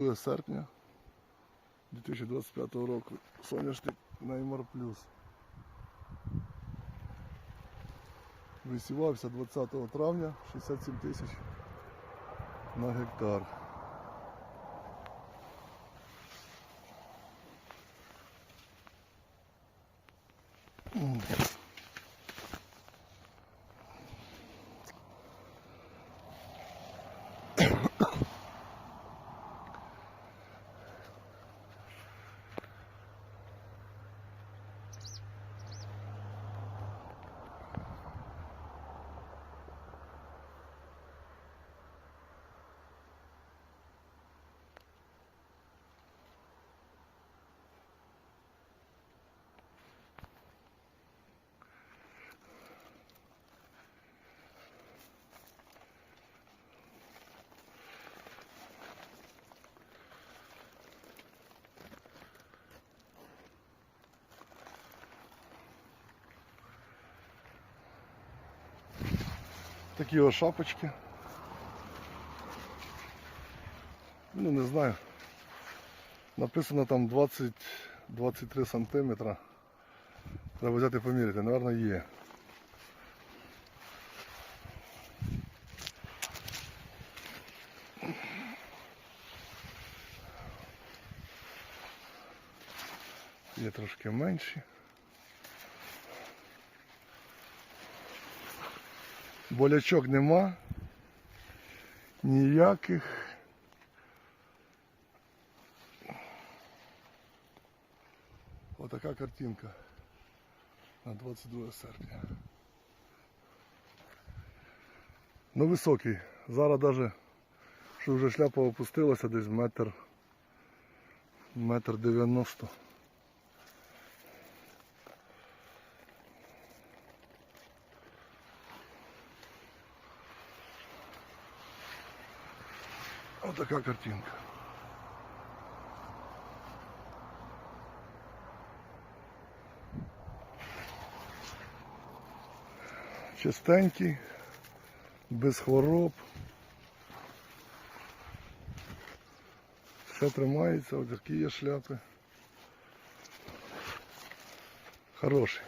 2 серпня 2025 року. Соняшник Неймар Плюс. Висівався 20 травня 67 тисяч на гектар. Такі ось шапочки. Ну не знаю. Написано там 20-23 сантиметра. Треба взяти поміряти, напевно, є. Є трошки менші. Болячок нема. Ніяких. Отака картинка на 22 серпня. Ну високий. Зараз навіть, що вже шляпа опустилася, десь метр, метр дев'яносто. Отака картинка. Чистенький, без хвороб. Все тримається, ось такі є шляпи. Хороший.